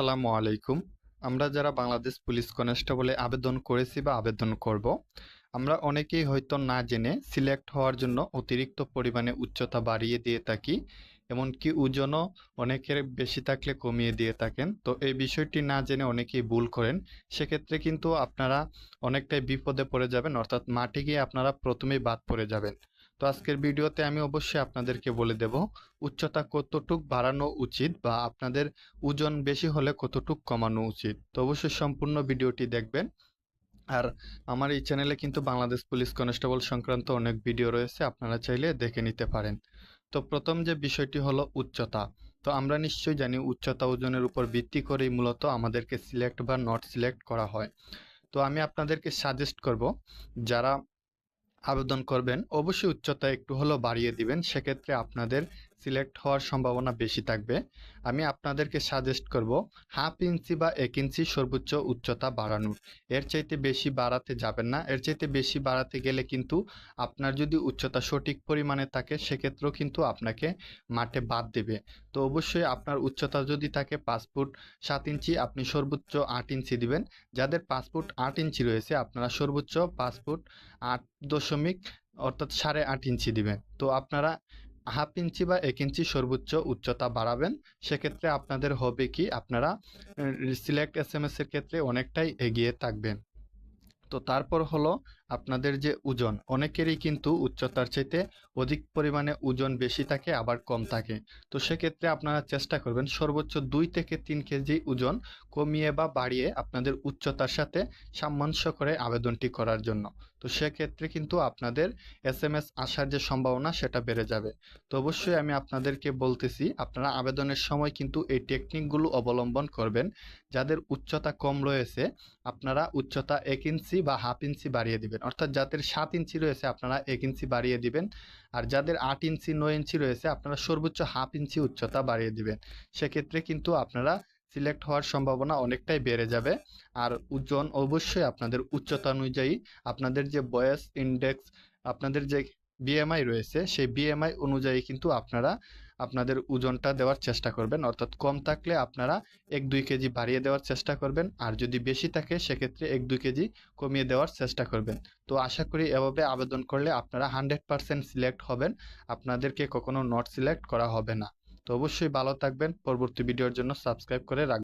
আসসালামু আলাইকুম। আমরা যারা বাংলাদেশ পুলিশ কনস্টেবলে আবেদন করেছি বা আবেদন করব, আমরা অনেকেই হয়তো না জেনে সিলেক্ট হওয়ার জন্য অতিরিক্ত পরিমাণে উচ্চতা বাড়িয়ে দিয়ে থাকি, এমনকি ওজনও অনেকের বেশি থাকলে কমিয়ে দিয়ে থাকেন। তো এই বিষয়টি না জেনে অনেকেই ভুল করেন। সেক্ষেত্রে কিন্তু আপনারা অনেকটাই বিপদে পড়ে যাবেন, অর্থাৎ মাঠে গিয়ে আপনারা প্রথমেই বাদ পড়ে যাবেন। তো আজকের ভিডিওতে আমি অবশ্যই আপনাদেরকে বলে দেব, উচ্চতা কতটুক বাড়ানো উচিত বা আপনাদের ওজন বেশি হলে কতটুক কমানো উচিত। তো অবশ্যই সম্পূর্ণ ভিডিওটি দেখবেন। আর আমার এই চ্যানেলে কিন্তু বাংলাদেশ পুলিশ কনস্টেবল সংক্রান্ত অনেক ভিডিও রয়েছে, আপনারা চাইলে দেখে নিতে পারেন। তো প্রথম যে বিষয়টি হলো উচ্চতা। তো আমরা নিশ্চয়ই জানি উচ্চতা ওজনের উপর ভিত্তি করেই মূলত আমাদেরকে সিলেক্ট বা নট সিলেক্ট করা হয়। তো আমি আপনাদেরকে সাজেস্ট করব, যারা আবেদন করবেন অবশ্যই উচ্চতা একটু হলেও বাড়িয়ে দিবেন। সেক্ষেত্রে আপনাদের সিলেক্ট হওয়ার সম্ভাবনা বেশি থাকবে। আমি আপনাদেরকে সাজেস্ট করব হাফ ইঞ্চি বা এক ইঞ্চি সর্বোচ্চ উচ্চতা বাড়ানোর। এর চাইতে বেশি বাড়াতে যাবেন না। এর চাইতে বেশি বাড়াতে গেলে কিন্তু আপনার যদি উচ্চতা সঠিক পরিমাণে থাকে, সেক্ষেত্রেও কিন্তু আপনাকে মাঠে বাদ দেবে। তো অবশ্যই আপনার উচ্চতা যদি থাকে পাঁচ ফুট সাত ইঞ্চি আপনি সর্বোচ্চ আট ইঞ্চি দিবেন। যাদের পাঁচ ফুট আট ইঞ্চি রয়েছে, আপনারা সর্বোচ্চ পাঁচ ফুট আট দশমিক অর্থাৎ সাড়ে আট ইঞ্চি দিবেন। তো আপনারা হাফ ইঞ্চি বা এক ইঞ্চি সর্বোচ্চ উচ্চতা বাড়াবেন। সেক্ষেত্রে আপনাদের হবে কি, আপনারা সিলেক্ট এস এম এস এর ক্ষেত্রে অনেকটাই এগিয়ে থাকবেন। তো তারপর হলো আপনাদের যে ওজন, অনেকেরই কিন্তু উচ্চতার চাইতে অধিক পরিমাণে ওজন বেশি থাকে, আবার কম থাকে। তো সেক্ষেত্রে আপনারা চেষ্টা করবেন সর্বোচ্চ দুই থেকে তিন কেজি ওজন কমিয়ে বা বাড়িয়ে আপনাদের উচ্চতার সাথে সামঞ্জস্য করে আবেদনটি করার জন্য। তো সেক্ষেত্রে কিন্তু আপনাদের এস এম এস আসার যে সম্ভাবনা, সেটা বেড়ে যাবে। তো অবশ্যই আমি আপনাদেরকে বলতেছি, আপনারা আবেদনের সময় কিন্তু এই টেকনিকগুলো অবলম্বন করবেন। যাদের উচ্চতা কম রয়েছে, আপনারা উচ্চতা এক ইঞ্চি বা হাফ ইঞ্চি বাড়িয়ে দিবেন। অর্থাৎ যাদের সাত ইঞ্চি রয়েছে আপনারা এক ইঞ্চি বাড়িয়ে দিবেন। আর যাদের আট ইঞ্চি, নয় ইঞ্চি রয়েছে আপনারা সর্বোচ্চ হাফ ইঞ্চি উচ্চতা বাড়িয়ে দিবেন। সেক্ষেত্রে কিন্তু আপনারা সিলেক্ট হওয়ার সম্ভাবনা অনেকটাই বেড়ে যাবে। আর ওজন অবশ্যই আপনাদের উচ্চতা অনুযায়ী আপনাদের যে বয়স ইন্ডেক্স, আপনাদের যে বিএমআই রয়েছে। সেই বিএমআই অনুযায়ী কিন্তু আপনারা আপনাদের ওজনটা দেওয়ার চেষ্টা করবেন। অর্থাৎ কম থাকলে আপনারা এক দুই কেজি বাড়িয়ে দেওয়ার চেষ্টা করবেন। আর যদি বেশি থাকে, সেক্ষেত্রে এক দুই কেজি কমিয়ে দেওয়ার চেষ্টা করবেন। তো আশা করি এভাবে আবেদন করলে আপনারা হান্ড্রেড পারসেন্ট সিলেক্ট হবেন। আপনাদেরকে কখনো নট সিলেক্ট করা হবে না। তো অবশ্যই ভালো থাকবেন। পরবর্তী ভিডিওর জন্য সাবস্ক্রাইব করে রাখবেন।